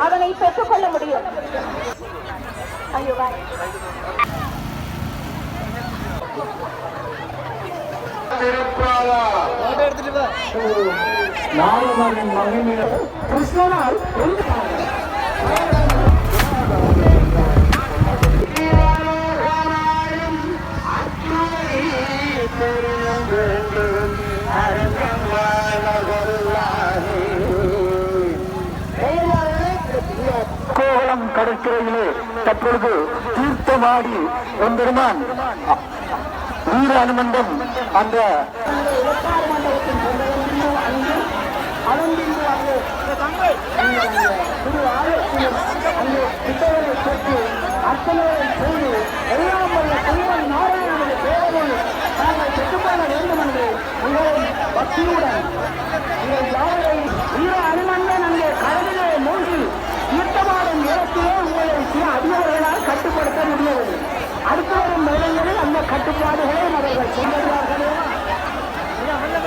அதனை பெற்றுக்கொள்ள முடியும். ஐயோ வா. நாகமகன் மகிமை அர்ச்சனைகளை செய்து வீர அனுமந்தம் அந்த நாராயணனுடைய நாங்கள் பெற்றுக்கொள்ள வேண்டும் என்று பக்தியுடன் கட்டுப்பாடுகளையும் அவர்கள் கொண்டுள்ளார்களே போட்டியாக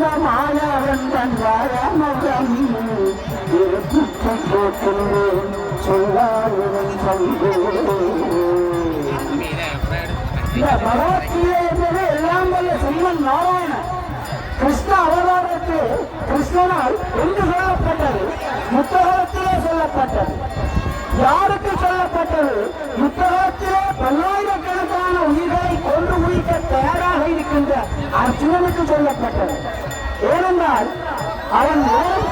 நேரங்களில் அந்த கட்டுப்பாடுகளை அவர்கள் செய்கிறார்களே இந்த பகவத்கீதை என்பது எல்லாம் வல்ல செம்மன் நாராயணன் கிருஷ்ண அவதாரத்து கிருஷ்ணனால் என்று சொல்லப்பட்டது புத்தகத்திலே சொல்லப்பட்டது. யாருக்கு சொல்லப்பட்டது? புத்தகத்திலே பல்லாயிரக்கணக்கான உயிர்களை கொண்டு குவிக்க தயாராக இருக்கின்ற அர்ஜுனனுக்கு சொல்லப்பட்டது.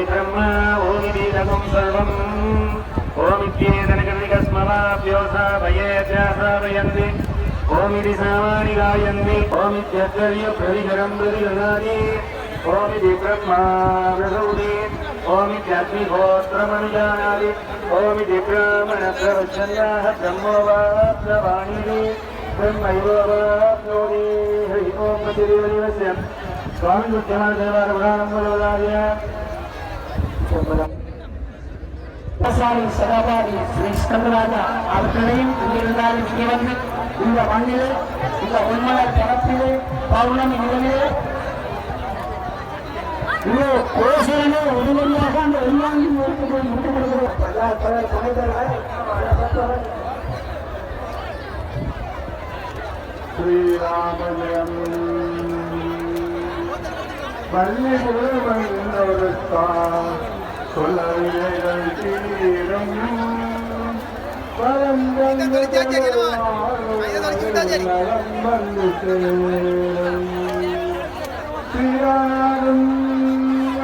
ఓమి బ్రహ్మ ఓమి వీరకం సర్వం ఓమిత్యేతనకస్మవాభ్యోసాభయేత్యాసాభయంతి ఓమిది సామాని గాయంతి ఓమిత్యర్య ప్రవిహరం ప్రతిగణాని ఓమిది బ్రహ్మాసౌది ఓమిత్యగ్నిహోత్రమనుజానాది ఓమిది బ్రాహ్మణ ప్రవచన్యా బ్రహ్మోవాప్నవాణి బ్రహ్మైవోవాప్నోది హరి ఓం ప్రతిరేవ స్వామి ముఖ్యమైన దేవాలయ விவசாயி சகாபாரி ஸ்ரீ ஸ்கந்தராஜா அவர்களையும் இந்த மண்ணிலே இந்த உண்மையால் பரப்பிலே பௌர்ணமி நிலையிலே இவ்வளோ கோசையிலே உடனடியாக அந்த உண்மையை முழுக்க வந்து நலம் வந்து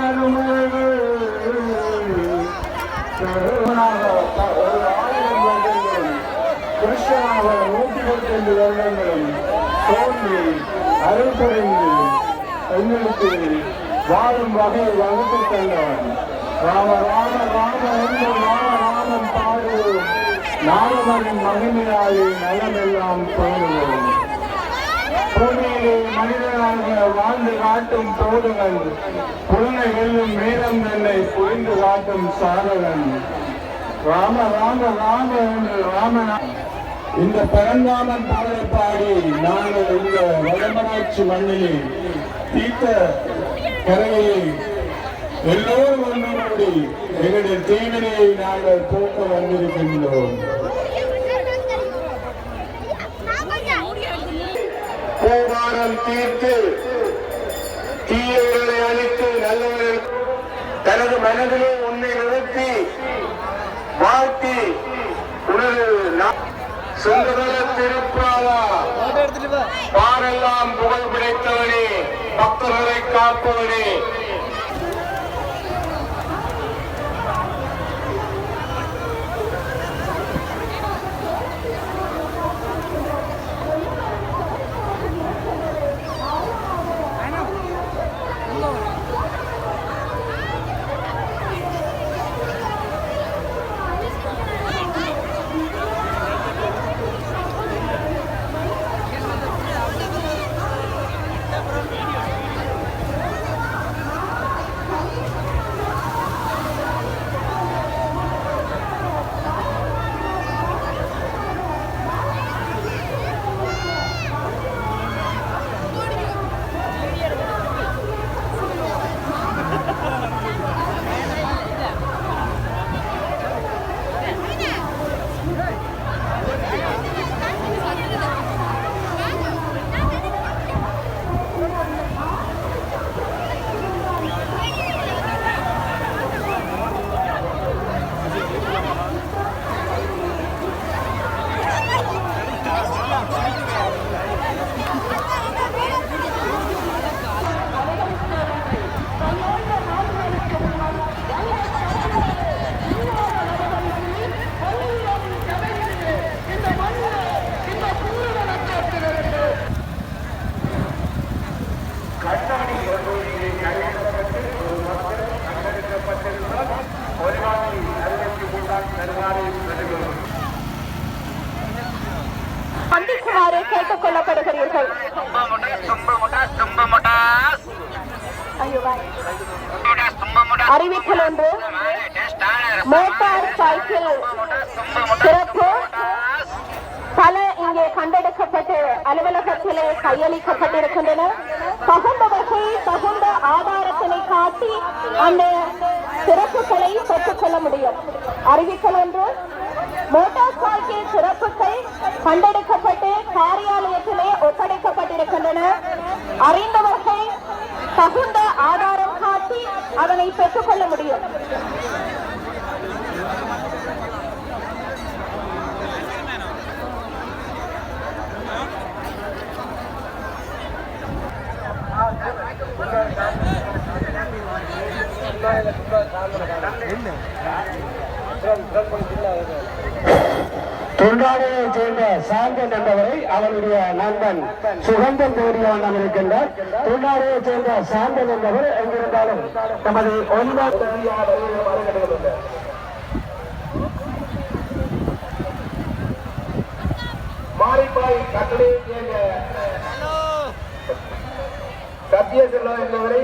அருமகள் கிருஷ்ணனாக நூற்றி இருபத்தைந்து வருடங்களும் தோன்றி அருள் புரிந்து எங்களுக்கு வாழும் வகை வகுத்து தந்தவன். ராம ராம ராம என்று ராம ராமன் பாடுவோம் நாமவரின் மகிமையாலே நலமெல்லாம் பாடுவோம் பூமியிலே மனிதனாக வாழ்ந்து காட்டும் தோடுகள் புலனை வெல்லும் வீரம் என்னை புரிந்து காட்டும் சாதகன் ராம ராம ராம என்று ராமனா இந்த பரந்தாமன் பாடலை பாடி நாங்கள் இந்த வடமராட்சி மண்ணிலே தீர்த்த கரையை எல்லோரும் ஒன்று எங்களுடைய தீவினையை நாங்கள் போக்க வந்திருக்கின்றோம். போராடம் தீர்த்து தீயவர்களை அழித்து நல்லவர்கள் தனது மனதிலே உன்னை நிறுத்தி வாழ்த்தி உனது சுந்தர திருப்பாலா பாரெல்லாம் புகழ் பிடித்தவனே பக்தர்களை காப்பவனே. இருக்குமாறு கேட்டுக் கொள்ளப்படுகிறீர்கள் அறிவித்தல் ஒன்று. மோட்டார் சைக்கிள் சிறப்பு. பல இங்கே கண்டெடுக்கப்பட்டு அலுவலகத்திலே கையளிக்கப்பட்டிருக்கின்றன. தகுந்தவர்கள் தகுந்த ஆதாரத்தினை காட்டி அந்த சிறப்புகளை பெற்றுக்கொள்ள முடியும். அறிவித்தல் ஒன்று. மோட்டார் சைக்கிள் சிறப்புகள் கண்டெடுக்கப்பட்டு காரியாலயத்திலே ஒப்படைக்கப்பட்டிருக்கின்றன. அறிந்தவர்கள் தகுந்த ஆதாரம் காட்டி அதனை பெற்றுக்கொள்ள முடியும். தொண்டாடையை சேர்ந்த சாந்தன் என்பவரை அவருடைய நண்பன் சுகந்தன் தேடியவண்ணம் இருக்கின்றார் தொண்டாடையை சேர்ந்த சாந்தன் என்பவர் எங்கிருந்தாலும் நமது ஒன்பது மாரிப்பாய் கட்டளையை சேர்ந்த சத்யசெல்வா என்பவரை